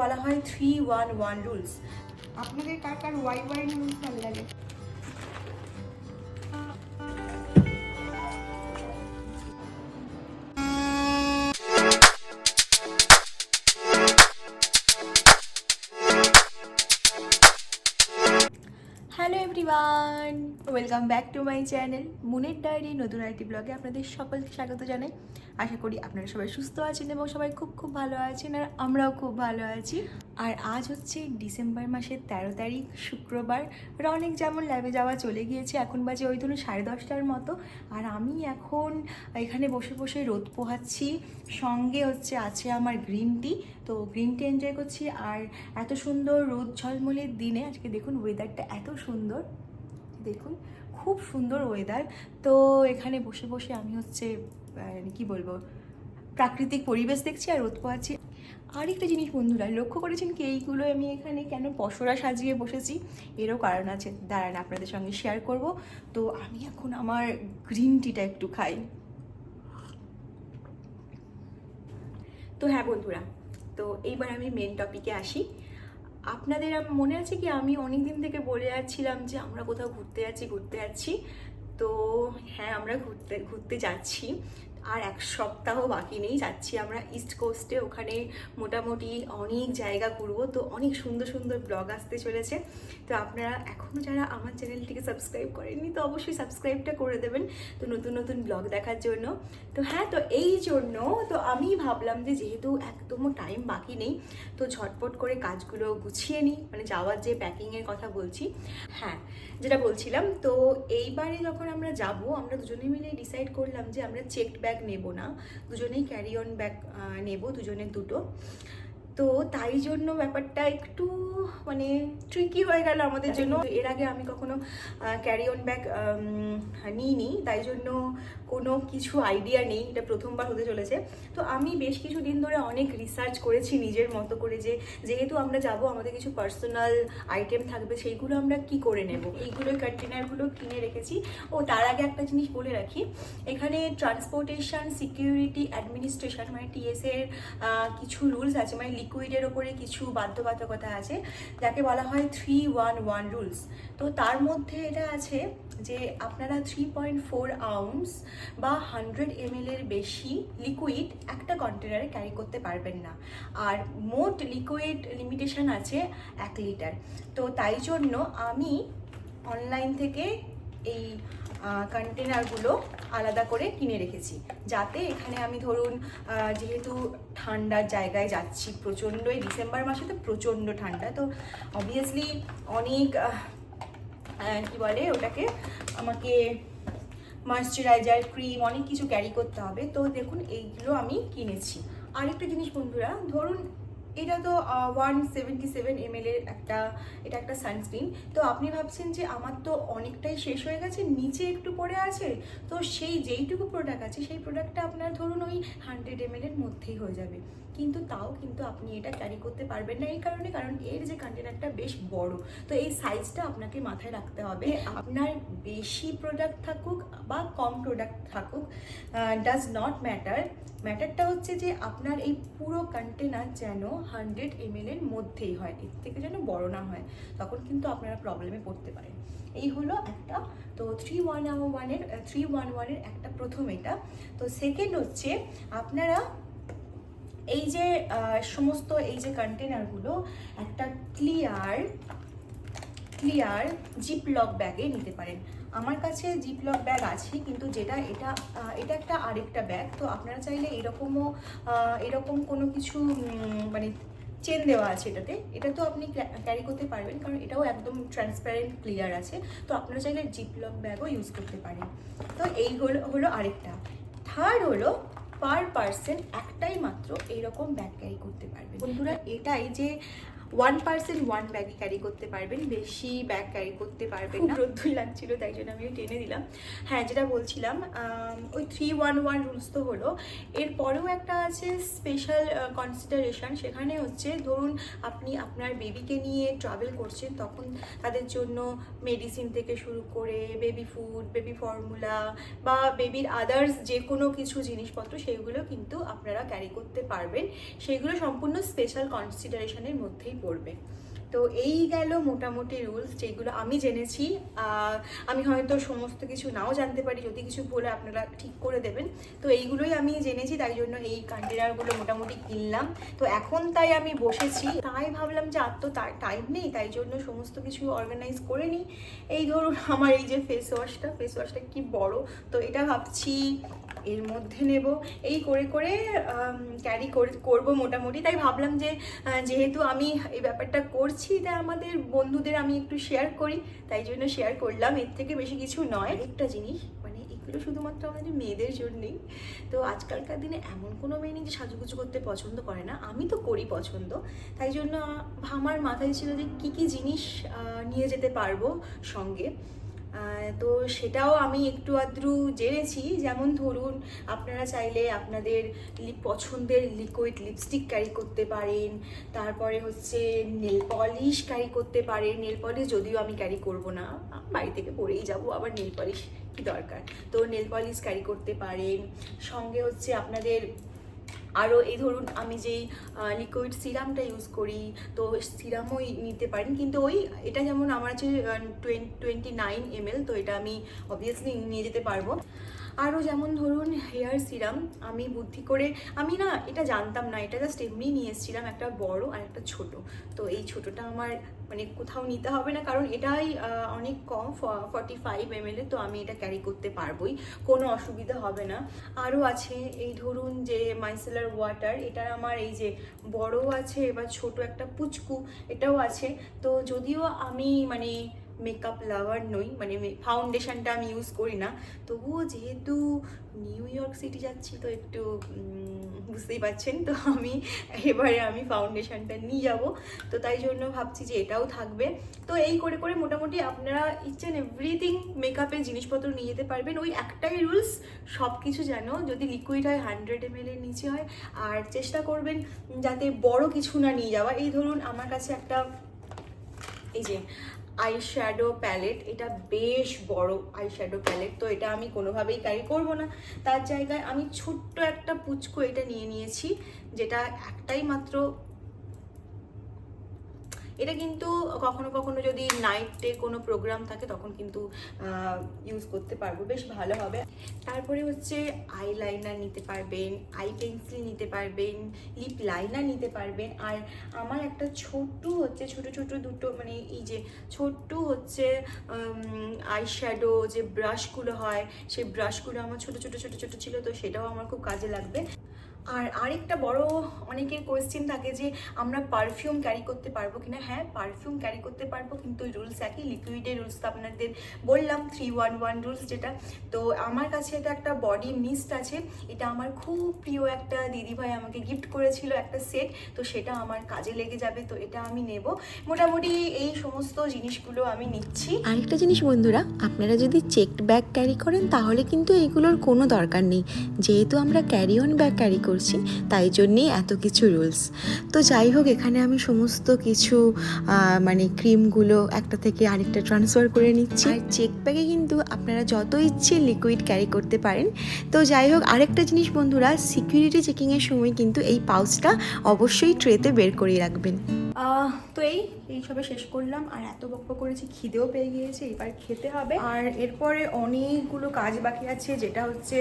বলা হয় three one one rules আপনাদের কার কার ওয়াই ওয়াই নুডলস ভালো লাগে? Hello everyone welcome back to my channel মুনের diary নতুন আরেকটি ব্লগে আপনাদের সকলকে স্বাগত জানাই। আশা করি আপনারা সবাই সুস্থ আছেন এবং সবাই খুব খুব ভালো আছেন আর আমরাও খুব ভালো আছি। আর আজ হচ্ছে ডিসেম্বর মাসের তেরো তারিখ, শুক্রবার। রনিক যেমন ল্যাবে যাওয়া চলে গিয়েছে, এখন বাজে ওই ধরুন সাড়ে দশটার মতো। আর আমি এখন এখানে বসে বসে রোদ পোহাচ্ছি। সঙ্গে হচ্ছে আছে আমার গ্রিন টি তো গ্রিন টি এনজয় করছি। আর এত সুন্দর রোদ ঝলমলের দিনে, আজকে দেখুন ওয়েদারটা এত সুন্দর। দেখুন, খুব সুন্দর ওয়েদার তো এখানে বসে বসে আমি হচ্ছে কি বলব, প্রাকৃতিক পরিবেশ দেখছি আর রোদ পোহাচ্ছি আরেকটা জিনিস বন্ধুরা, লক্ষ্য করেছেন কি এইগুলো আমি এখানে কেন পশরা সাজিয়ে বসেছি? এরও কারণ আছে। দাঁড়ান, আপনাদের সঙ্গে শেয়ার করব। তো আমি এখন আমার গ্রিন টিটা একটু খাই। তো হ্যাঁ বন্ধুরা, তো এইবার আমি মেন টপিকে আসি। আপনাদের মনে আছে কি, আমি অনেক দিন থেকে বলে যাচ্ছিলাম যে আমরা কোথাও ঘুরতে যাচ্ছি ঘুরতে যাচ্ছি। তো হ্যাঁ আমরা ঘুরতে ঘুরতে যাচ্ছি। আর এক সপ্তাহ বাকি নেই, যাচ্ছি আমরা ইস্ট কোস্টে ওখানে মোটামুটি অনেক জায়গা ঘুরবো। তো অনেক সুন্দর সুন্দর ব্লগ আসতে চলেছে। তো আপনারা এখনও যারা আমার চ্যানেলটিকে সাবস্ক্রাইব করেননি, তো অবশ্যই সাবস্ক্রাইবটা করে দেবেন। তো নতুন নতুন ব্লগ দেখার জন্য। তো হ্যাঁ তো এই জন্য তো আমি ভাবলাম যে যেহেতু একদমও টাইম বাকি নেই, তো ঝটপট করে কাজগুলো গুছিয়ে নিই। মানে যাওয়ার যে প্যাকিংয়ের কথা বলছি। হ্যাঁ যেটা বলছিলাম, তো এইবারে যখন আমরা যাব, আমরা দুজনে মিলে ডিসাইড করলাম যে আমরা চেকড ব্যাগ নেব না। দুজনেই ক্যারি অন ব্যাগ নেব দুজনের দুটো। তো তাই জন্য ব্যাপারটা একটু মানে ট্রিকি হয়ে গেল আমাদের জন্য। এর আগে আমি কখনো ক্যারি অন ব্যাগ নিইনি, তাই জন্য কোনো কিছু আইডিয়া নেই। এটা প্রথমবার হতে চলেছে। তো আমি বেশ কিছু দিন ধরে অনেক রিসার্চ করেছি নিজের মতো করে যে, যেহেতু আমরা যাব, আমাদের কিছু পার্সোনাল আইটেম থাকবে, সেইগুলো আমরা কি করে নেব? এইগুলো কন্টেনারগুলো কিনে রেখেছি। ও, তার আগে একটা জিনিস বলে রাখি, এখানে ট্রান্সপোর্টেশন সিকিউরিটি অ্যাডমিনিস্ট্রেশন মানে টিএস এর কিছু রুলস আছে মানে লিকুইডের ওপরে কিছু বাধ্যবাধকতা আছে, যাকে বলা হয় থ্রি ওয়ান ওয়ান রুলস তো তার মধ্যে এটা আছে যে আপনারা থ্রি পয়েন্ট ফোর আউন্স বা হান্ড্রেড এম এর বেশি লিকুইড একটা কন্টেনারে ক্যারি করতে পারবেন না। আর মোট লিকুইড লিমিটেশন আছে এক লিটার তো তাই জন্য আমি অনলাইন থেকে এই কন্টেনারগুলো আলাদা করে কিনে রেখেছি। যাতে এখানে আমি ধরুন যেহেতু ঠান্ডার জায়গায় যাচ্ছি, প্রচণ্ডই ডিসেম্বর মাসে তো প্রচণ্ড ঠান্ডা, তো অবভিয়াসলি অনেক কি বলে ওটাকে আমাকে ময়শ্চারাইজার ক্রিম অনেক কিছু ক্যারি করতে হবে। তো দেখুন, এইগুলো আমি কিনেছি। আরেকটা জিনিস বন্ধুরা, ধরুন এটা তো ওয়ান সেভেন্টি সেভেন এম এর একটা, এটা একটা সানস্ক্রিন তো আপনি ভাবছেন যে আমার তো অনেকটাই শেষ হয়ে গেছে, নিচে একটু পরে আছে। তো সেই যেইটুকু প্রোডাক্ট আছে, সেই প্রোডাক্টটা আপনার ধরুন ওই হান্ড্রেড এম এর মধ্যেই হয়ে যাবে। কিন্তু তাও কিন্তু আপনি এটা ক্যারি করতে পারবেন না এই কারণে কারণ এর যে কন্টেনারটা বেশ বড়। তো এই সাইজটা আপনাকে মাথায় রাখতে হবে। আপনার বেশি প্রোডাক্ট থাকুক বা কম প্রোডাক্ট থাকুক ডাজ নট ম্যাটার ম্যাটারটা হচ্ছে যে আপনার এই পুরো কন্টেনার যেন হান্ড্রেড এম এর মধ্যেই হয় এর থেকে যেন বড় না হয় তখন কিন্তু আপনারা প্রবলেমে পড়তে পারেন। এই হলো একটা তো থ্রি ওয়ান ওয়ানের থ্রি ওয়ান ওয়ানের একটা প্রথম এটা। তো সেকেন্ড হচ্ছে আপনারা এই যে সমস্ত এই যে কন্টেনারগুলো একটা ক্লিয়ার ক্লিয়ার জিপ লক ব্যাগে নিতে পারেন। আমার কাছে জিপ লক ব্যাগ আছে, কিন্তু যেটা, এটা এটা একটা আরেকটা ব্যাগ তো আপনারা চাইলে এরকমও এরকম কোনো কিছু মানে চেন দেওয়া আছে এটাতে। এটা তো আপনি ক্যারি করতে পারবেন, কারণ এটাও একদম ট্রান্সপারেন্ট ক্লিয়ার আছে। তো আপনারা চাইলে জিপ লক ব্যাগও ইউজ করতে পারেন। তো এই হলো হলো আরেকটা। থার্ড হলো পার পার্সন একটাই মাত্র এইরকম ব্যাগ ক্যারি করতে পারবে। বন্ধুরা এটাই যে ওয়ান পার্সেন্ট ওয়ান ব্যাগে ক্যারি করতে পারবেন বেশি ব্যাগ ক্যারি করতে পারবেন না। রোদ্দুর লাগছিল তাই জন্য আমি টেনে দিলাম। হ্যাঁ যেটা বলছিলাম ওই থ্রি ওয়ান ওয়ান রুলস তো হলো। এরপরেও একটা আছে স্পেশাল কনসিডারেশন সেখানে হচ্ছে ধরুন আপনি আপনার বেবিকে নিয়ে ট্রাভেল করছেন তখন তাদের জন্য মেডিসিন থেকে শুরু করে বেবি ফুড বেবি ফর্মুলা বা বেবির আদার্স যে কোনো কিছু জিনিসপত্র সেইগুলো কিন্তু আপনারা ক্যারি করতে পারবেন। সেগুলো সম্পূর্ণ স্পেশাল কনসিডারেশনের মধ্যেই পড়বে তো এই গেল মোটামুটি রুলস যেগুলো আমি জেনেছি। আমি হয়তো সমস্ত কিছু নাও জানতে পারি, যদি কিছু বলে আপনারা ঠিক করে দেবেন। তো এইগুলোই আমি জেনেছি, তাই জন্য এই কন্টেনারগুলো মোটামুটি কিনলাম। তো এখন তাই আমি বসেছি। তাই ভাবলাম যে আর তো টাইম নেই, তাই জন্য সমস্ত কিছু অর্গানাইজ করে নিই। এই ধরুন আমার এই যে ফেস ওয়াশটা ফেস ওয়াশটা কি বড়। তো এটা ভাবছি এর মধ্যে নেব। এই করে করে ক্যারি করব মোটামুটি। তাই ভাবলাম যে যেহেতু আমি এই ব্যাপারটা করছি তাই আমাদের বন্ধুদের আমি একটু শেয়ার করি। তাই জন্য শেয়ার করলাম। এর থেকে বেশি কিছু নয়। একটা জিনিস মানে এগুলো শুধুমাত্র আমাদের মেয়েদের জন্যই। তো আজকালকার দিনে এমন কোনো মেয়ে নেই যে সাজুগুজু করতে পছন্দ করে না। আমি তো করি পছন্দ। তাই জন্য আমার মাথায় ছিল যে কী কী জিনিস নিয়ে যেতে পারব সঙ্গে। তো সেটাও আমি একটু আধটু জেনেছি। যেমন ধরুন, আপনারা চাইলে আপনাদের পছন্দের লিকুইড লিপস্টিক ক্যারি করতে পারেন। তারপরে হচ্ছে নেল পলিশ ক্যারি করতে পারেন। নেল পলিশ যদিও আমি ক্যারি করব না বাড়ি থেকে পরেই যাব, আবার নেল পলিশ কি দরকার? তো নেল পলিশ ক্যারি করতে পারেন। সঙ্গে হচ্ছে আপনাদের আরও এই ধরুন আমি যেই লিকুইড সিরামটা ইউজ করি, তো সিরামও নিতে পারেন। কিন্তু ওই এটা যেমন আমার আছে টোয়েন্টি নাইন এমএল তো এটা আমি অবভিয়াসলি নিয়ে যেতে পারব। আরও যেমন ধরুন হেয়ার সিরাম, আমি বুদ্ধি করে, আমি না এটা জানতাম না, এটা জাস্ট এমনি নিয়ে এসেছিলাম একটা বড় আর একটা ছোট। তো এই ছোটটা আমার মানে কোথাও নিতে হবে না, কারণ এটাই অনেক কম ফর্টি ফাইভ এমএল তো আমি এটা ক্যারি করতে পারবোই, কোনো অসুবিধা হবে না। আরও আছে এই ধরুন যে মাইসেলার ওয়াটার এটার আমার এই যে বড় আছে এবার ছোট একটা পুচকু, এটাও আছে। তো যদিও আমি মানে মেকআপ লাভার নই মানে ফাউন্ডেশনটা আমি ইউজ করি না। তবুও যেহেতু নিউ ইয়র্ক সিটি যাচ্ছি, তো একটু বুঝতেই পারছেন, তো আমি এবারে আমি ফাউন্ডেশনটা নিয়ে যাব। তো তাই জন্য ভাবছি যে এটাও থাকবে। তো এই করে করে মোটামুটি আপনারা ইচ অ্যান্ড এভরিথিং মেকআপের জিনিসপত্র নিয়ে যেতে পারবেন। ওই একটাই রুলস সব কিছু যেন যদি লিকুইড হয় হান্ড্রেড এম এর নিচে হয়। আর চেষ্টা করবেন যাতে বড় কিছু না নিয়ে যাওয়া। এই ধরুন, আমার কাছে একটা, এই যে আই শ্যাডো প্যালেট এটা বেশ বড় আই শ্যাডো প্যালেট তো এটা আমি কোনোভাবেই ক্যারি করব না। তার জায়গায় আমি ছোট্ট একটা পুচকো এটা নিয়ে নিয়েছি, যেটা একটাই মাত্র এটা কিন্তু কখনো কখনো যদি নাইটে কোনো প্রোগ্রাম থাকে, তখন কিন্তু ইউজ করতে পারব। বেশ ভালো হবে। তারপরে হচ্ছে আই লাইনার নিতে পারবেন আই পেন্সিল নিতে পারবেন লিপ লাইনার নিতে পারবেন। আর আমার একটা ছোট্ট হচ্ছে, ছোট ছোট দুটো মানে এই যে ছোট্ট হচ্ছে আই শ্যাডো যে ব্রাশগুলো হয়, সেই ব্রাশগুলো আমার ছোট ছোট ছোট ছোট ছিল, তো সেটাও আমার খুব কাজে লাগবে। আর আরেকটা বড় অনেকের কোয়েশ্চেন থাকে যে, আমরা পারফিউম ক্যারি করতে পারব কিনা? হ্যাঁ পারফিউম ক্যারি করতে পারব, কিন্তু রুলস একই লিকুইডের রুলস তো আপনাদের বললাম থ্রি ওয়ান ওয়ান রুলস যেটা। তো আমার কাছে এটা একটা বডি মিস্ট আছে, এটা আমার খুব প্রিয় একটা দিদিভাই আমাকে গিফট করেছিল একটা সেট তো সেটা আমার কাজে লেগে যাবে, তো এটা আমি নেব। মোটামুটি এই সমস্ত জিনিসগুলো আমি নিচ্ছি। আরেকটা জিনিস বন্ধুরা, আপনারা যদি চেকড ব্যাগ ক্যারি করেন, তাহলে কিন্তু এগুলোর কোনো দরকার নেই। যেহেতু আমরা ক্যারি অন ব্যাগ ক্যারি করছি, তাই জন্যেই এত কিছু রুলস তো যাই হোক, এখানে আমি সমস্ত কিছু মানে ক্রিমগুলো একটা থেকে আরেকটা ট্রান্সফার করে নিচ্ছি। আর চেক ব্যাগে কিন্তু আপনারা যত ইচ্ছে লিকুইড ক্যারি করতে পারেন। তো যাই হোক, আরেকটা জিনিস বন্ধুরা সিকিউরিটি চেকিংয়ের সময় কিন্তু এই পাউচটা অবশ্যই ট্রেতে বের করে রাখবেন। তো এই এই সবে শেষ করলাম। আর এত বক্ব করেছি খিদেও পেয়ে গিয়েছে, এবার খেতে হবে। আর এরপরে অনেকগুলো কাজ বাকি আছে, যেটা হচ্ছে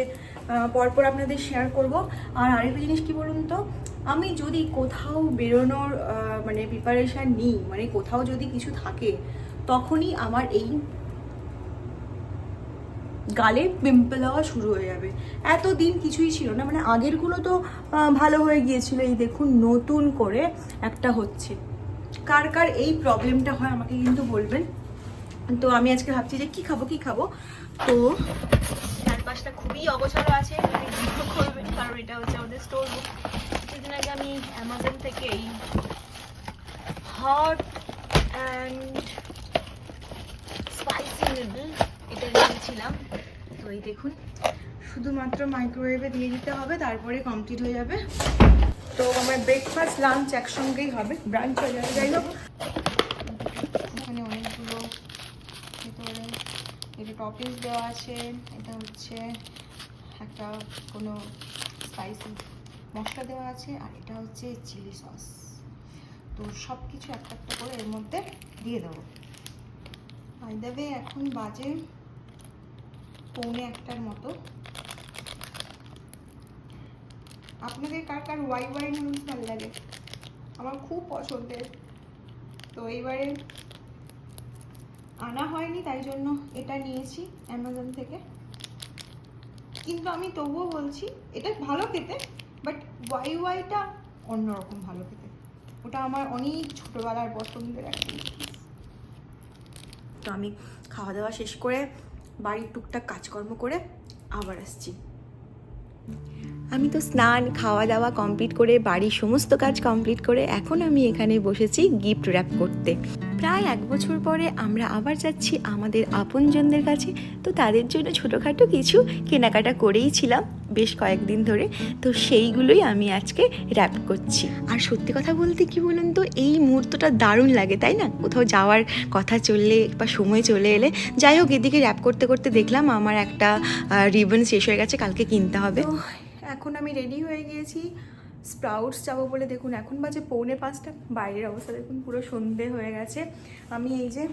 পরপর আপনাদের শেয়ার করব। আর আরেকটা জিনিস কি বলুন তো? আমি যদি কোথাও বেরোনোর মানে প্রিপারেশান নিই মানে কোথাও যদি কিছু থাকে, তখনই আমার এই গালে পিম্পল হওয়া শুরু হয়ে যাবে। এত দিন কিছুই ছিল না মানে আগেরগুলো তো ভালো হয়ে গিয়েছিল। এই দেখুন, নতুন করে একটা হচ্ছে। কার কার এই প্রবলেমটা হয় আমাকে কিন্তু বলবেন। তো আমি আজকে ভাবছি যে কি খাব কি খাব? তো চারপাশটা খুবই অগোছালো আছে করবেন কারণ এটা হচ্ছে আমাদের স্টোর বুক কিছুদিন আগে আমি অ্যামাজন থেকে এই হট অ্যান্ড স্পাইসি নুডল এটা নিয়েছিলাম। তো এই দেখুন, শুধুমাত্র মাইক্রোওয়েভে দিয়ে দিতে হবে, তারপরে কমপ্লিট হয়ে যাবে। তো আমার ব্রেকফাস্ট লাঞ্চ একসঙ্গেই হবে। ব্রাঞ্চ হয়ে যাবে, যাই হোক। এখানে অনেকগুলো ভেতরে এটা টপিংস দেওয়া আছে, এটা হচ্ছে একটা কোনো স্পাইসি মশলা দেওয়া আছে, আর এটা হচ্ছে চিলি সস তো সব কিছু একটা একটা করে এর মধ্যে দিয়ে দেবো। আই দেবে এখন বাজে পৌনে একটার মতো। আপনাদের কার কার ওয়াই ওয়াই নুডলস ভালো লাগে? আমার খুব পছন্দের। তো এইবারে আনা হয়নি, তাই জন্য এটা নিয়েছি অ্যামাজন থেকে। কিন্তু আমি তবুও বলছি, এটা ভালো খেতে বাট ওয়াই ওয়াইটা অন্যরকম ভালো খেতে। ওটা আমার অনেক ছোটোবেলার পছন্দের একটা তো আমি খাওয়া দাওয়া শেষ করে বাড়ির টুকটাক কাজকর্ম করে আবার আসছি। আমি তো স্নান খাওয়া দাওয়া কমপ্লিট করে বাড়ির সমস্ত কাজ কমপ্লিট করে এখন আমি এখানে বসেছি গিফট র্যাপ করতে। প্রায় এক বছর পরে আমরা আবার যাচ্ছি আমাদের আপনজনদের কাছে। তো তাদের জন্য ছোটোখাটো কিছু কেনাকাটা করেই ছিলাম বেশ কয়েকদিন ধরে। তো সেইগুলোই আমি আজকে র্যাপ করছি। আর সত্যি কথা বলতে কি বলুন তো এই মুহূর্তটা দারুণ লাগে তাই না? কোথাও যাওয়ার কথা চললে বা সময় চলে এলে যাই হোক এদিকে র্যাপ করতে করতে দেখলাম আমার একটা রিবন শেষ হয়ে গেছে কালকে কিনতে হবে। এখন আমি রেডি হয়ে গিয়েছি। স্প্রাউটস যাব বলে দেখুন, এখন বাজে পৌনে পাঁচটা। বাইরের অবস্থা দেখুন, পুরো সন্ধে হয়ে গেছে। আমি এই যে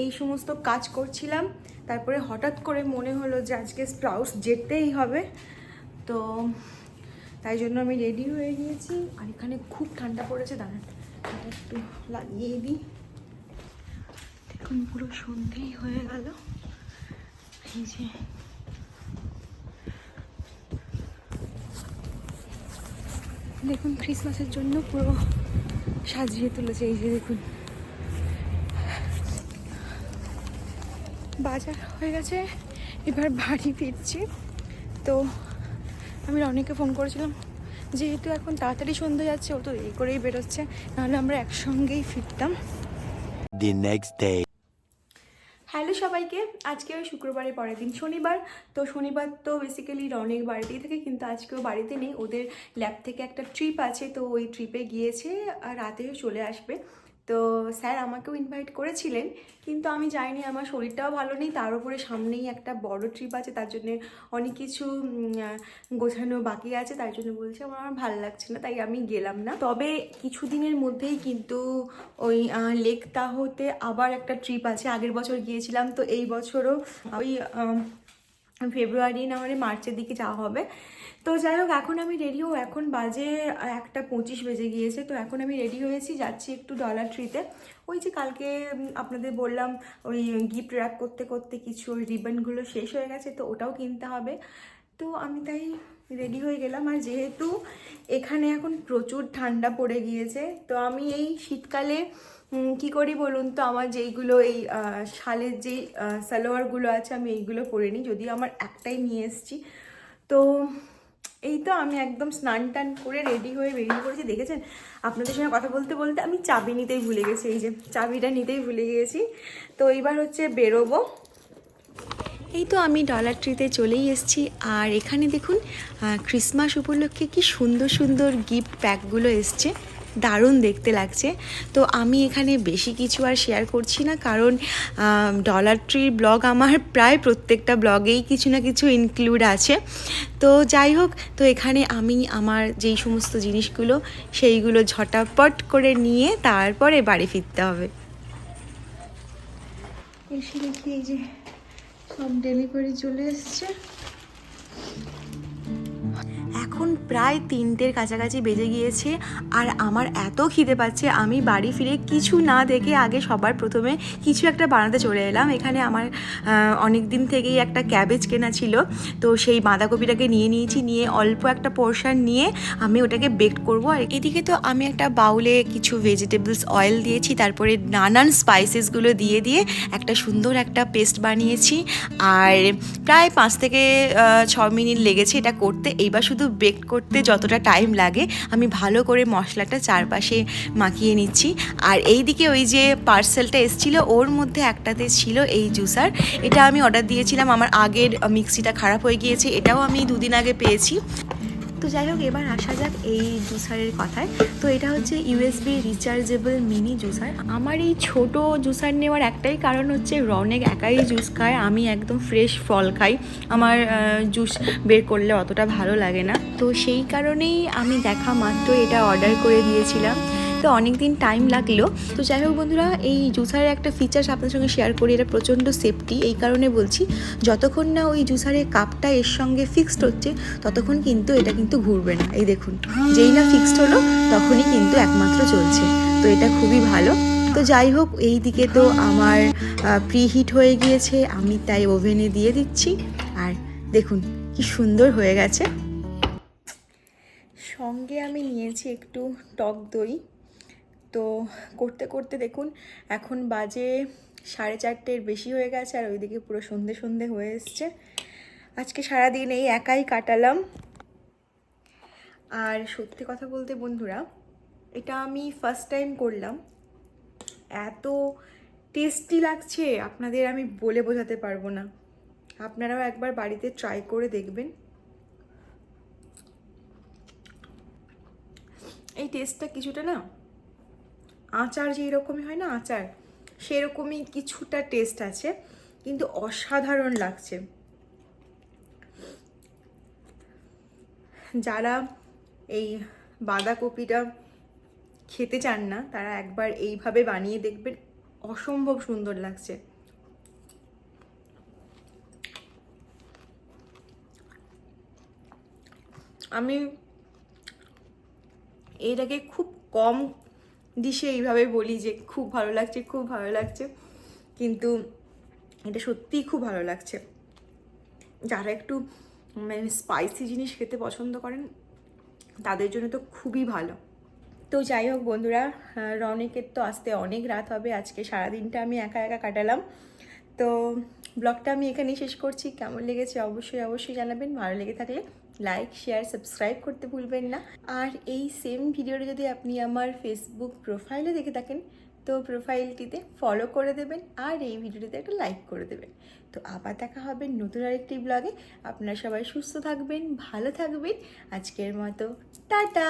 এই সমস্ত কাজ করছিলাম, তারপরে হঠাৎ করে মনে হলো যে আজকে স্প্রাউটস যেতেই হবে। তো তাই জন্য আমি রেডি হয়ে গিয়েছি। আর এখানে খুব ঠান্ডা পড়েছে, দাঁড়ান একটু লাগিয়ে দিই। দেখুন, পুরো সন্ধেই হয়ে গেল। এই যে দেখুন ক্রিসমাসের জন্য পুরো সাজিয়ে তুলেছে, এই যে দেখুন। বাজার হয়ে গেছে, এবার বাড়ি ফিরছি। তো আমি রনিকে ফোন করেছিলাম, যেহেতু এখন তাড়াতাড়ি সন্ধ্যে যাচ্ছে, ও তো এই করেই বেরোচ্ছে, নাহলে আমরা একসঙ্গেই ফিরতাম। The next day. হ্যালো সবাইকে। আজকে ওই শুক্রবারের পরের দিন শনিবার। তো শনিবার তো বেসিক্যালি রনের বাড়িতেই থাকে, কিন্তু আজকেও বাড়িতে নেই। ওদের ল্যাব থেকে একটা ট্রিপ আছে, তো ওই ট্রিপে গিয়েছে আর রাতে চলে আসবে। তো স্যার আমাকেও ইনভাইট করেছিলেন, কিন্তু আমি যাইনি, আমার শরীরটাও ভালো নেই, তার উপরে সামনেই একটা বড় ট্রিপ আছে, তার জন্য অনেক কিছু গোছানো বাকি আছে, তাই জন্য বলছি আমার আমার ভালো লাগছে না, তাই আমি গেলাম না। তবে কিছুদিনের মধ্যেই কিন্তু ওই লেক তাহোতে আবার একটা ট্রিপ আছে, আগের বছর গিয়েছিলাম, তো এই বছরও ওই ফেব্রুয়ারি না হলে মার্চের দিকে যাওয়া হবে। তো যাই হোক এখন আমি রেডি হো এখন বাজে একটা পঁচিশ বেজে গিয়েছে, তো এখন আমি রেডি হয়েছি, যাচ্ছি একটু ডলার ট্রিতে ওই যে কালকে আপনাদের বললাম, ওই গিফট র্যাপ করতে করতে কিছু ওই রিবনগুলো শেষ হয়ে গেছে, তো ওটাও কিনতে হবে। তো আমি তাই রেডি হয়ে গেলাম, আর যেহেতু এখানে এখন প্রচুর ঠান্ডা পড়ে গিয়েছে, তো আমি এই শীতকালে কি করি বলুন তো, আমার যেইগুলো এই শালের যেই সালোয়ারগুলো আছে, আমি এইগুলো পরে নিই, যদিও আমার একটাই নিয়ে এসেছি। তো এই তো আমি একদম স্নান টান করে রেডি হয়ে বেরিয়ে পড়েছি, দেখেছেন? আপনাদের সঙ্গে কথা বলতে বলতে আমি চাবি নিতেই ভুলে গেছি, এই যে চাবিটা নিতেই ভুলে গিয়েছি। তো এইবার হচ্ছে বেরোবো। এই তো আমি ডলার ট্রিতে চলেই এসেছি, আর এখানে দেখুন ক্রিসমাস উপলক্ষে কি সুন্দর সুন্দর গিফট প্যাকগুলো এসছে। দারুণ দেখতে লাগছে। তো আমি এখানে বেশি কিছু আর শেয়ার করছি না, কারণ ডলার ট্রির ব্লগ আমার প্রায় প্রত্যেকটা ব্লগেই কিছু না কিছু ইনক্লুড আছে। তো যাই হোক, তো এখানে আমি আমার যেই সমস্ত জিনিসগুলো, সেইগুলো ঝটাপট করে নিয়ে তারপরে বাড়ি ফিরতে হবে। এসে দেখি এই যে সব ডেলিভারি চলে এসছে। এখন প্রায় তিনটের কাছাকাছি বেজে গিয়েছে আর আমার এত খিদে পাচ্ছে, আমি বাড়ি ফিরে কিছু না দেখে আগে সবার প্রথমে কিছু একটা বানাতে চলে এলাম। এখানে আমার অনেক দিন থেকেই একটা ক্যাবেজ কেনা ছিল। তো সেই বাঁধাকপিটাকে নিয়ে নিয়েছি, নিয়ে অল্প একটা পোর্শন নিয়ে আমি ওটাকে বেক করব। আর এদিকে তো আমি একটা বাউলে কিছু ভেজিটেবলস অয়েল দিয়েছি, তারপরে নানান স্পাইসেসগুলো দিয়ে দিয়ে একটা সুন্দর একটা পেস্ট বানিয়েছি। আর প্রায় পাঁচ থেকে ছ মিনিট লেগেছে এটা করতে। এইবার শুধু বেক করতে যতটা টাইম লাগে, আমি ভালো করে মশলাটা চারপাশে মাখিয়ে নিচ্ছি। আর এই দিকে ওই যে পার্সেলটা এসেছিল, ওর মধ্যে একটাতে ছিল এই জুসার এটা আমি অর্ডার দিয়েছিলাম, আমার আগের মিক্সিটা খারাপ হয়ে গিয়েছে, এটাও আমি দুদিন আগে পেয়েছি। তো যাই হোক, এবার আসা যাক এই জুসারের কথায়। তো এটা হচ্ছে ইউএসবি রিচার্জেবল মিনি জুসার। আমার এই ছোট জুসার নেওয়ার একটাই কারণ হচ্ছে রনেক একাই জুস খায়, আমি একদম ফ্রেশ ফল খাই। আমার জুস বের করলে অতটা ভালো লাগে না। তো সেই কারণেই আমি দেখা মাত্র এটা অর্ডার করে দিয়েছিলাম। তো অনেক দিন টাইম লাগল। তো যাই হোক বন্ধুরা, এই জুসারের একটা ফিচার্স আপনার সঙ্গে শেয়ার করি। এটা প্রচণ্ড সেফটি এই কারণে বলছি, যতক্ষণ না ওই জুসারের কাপটা এর সঙ্গে ফিক্সড হচ্ছে, ততক্ষণ কিন্তু এটা কিন্তু ঘুরবে না। এই দেখুন, যেই না ফিক্সড হলো, তখনই কিন্তু একমাত্র চলছে। তো এটা খুবই ভালো। তো যাই হোক, এই দিকে তো আমার প্রিহিট হয়ে গিয়েছে, আমি তাই ওভেনে দিয়ে দিচ্ছি। আর দেখুন, কি সুন্দর হয়ে গেছে। সঙ্গে আমি নিয়েছি একটু টক দই। তো করতে করতে দেখুন এখন বাজে সাড়ে চারটের বেশি হয়ে গেছে আর ওইদিকে পুরো সন্ধে সন্ধে হয়ে এসছে। আজকে সারাদিন এই একাই কাটালাম। আর সত্যি কথা বলতে বন্ধুরা, এটা আমি ফার্স্ট টাইম করলাম। এত টেস্টি লাগছে, আপনাদের আমি বলে বোঝাতে পারব না। আপনারাও একবার বাড়িতে ট্রাই করে দেখবেন। এই টেস্টটা কিছুটা না আচার যেই রকমই হয় না আচার, সেরকমই কিছুটা টেস্ট আছে, কিন্তু অসাধারণ লাগছে। যারা এই বাঁধাকপিটা খেতে চান না, তারা একবার এইভাবে বানিয়ে দেখবেন, অসম্ভব সুন্দর লাগছে। আমি এটাকে খুব কম ডিশে এইভাবে বলি যে খুব ভালো লাগছে, খুব ভালো লাগছে। কিন্তু এটা সত্যিই খুব ভালো লাগছে। যারা একটু মানে স্পাইসি জিনিস খেতে পছন্দ করেন, তাদের জন্য তো খুবই ভালো। তো যাই হোক বন্ধুরা রনিকের তো আসতে অনেক রাত হবে, আজকে সারাদিনটা আমি একা একা কাটালাম। তো ব্লগটা আমি এখানেই শেষ করছি। কেমন লেগেছে অবশ্যই অবশ্যই জানাবেন, ভালো লেগে থাকলে লাইক শেয়ার সাবস্ক্রাইব করতে ভুলবেন না। আর এই সেম ভিডিওটা যদি আপনি আমার ফেসবুক প্রোফাইলে দেখে থাকেন, তো প্রোফাইলটিতে ফলো করে দেবেন আর এই ভিডিওটিতে একটা লাইক করে দেবেন। তো আবার দেখা হবে নতুন আরেকটি ব্লগে আপনারা সবাই সুস্থ থাকবেন, ভালো থাকবেন। আজকের মতো, টাটা!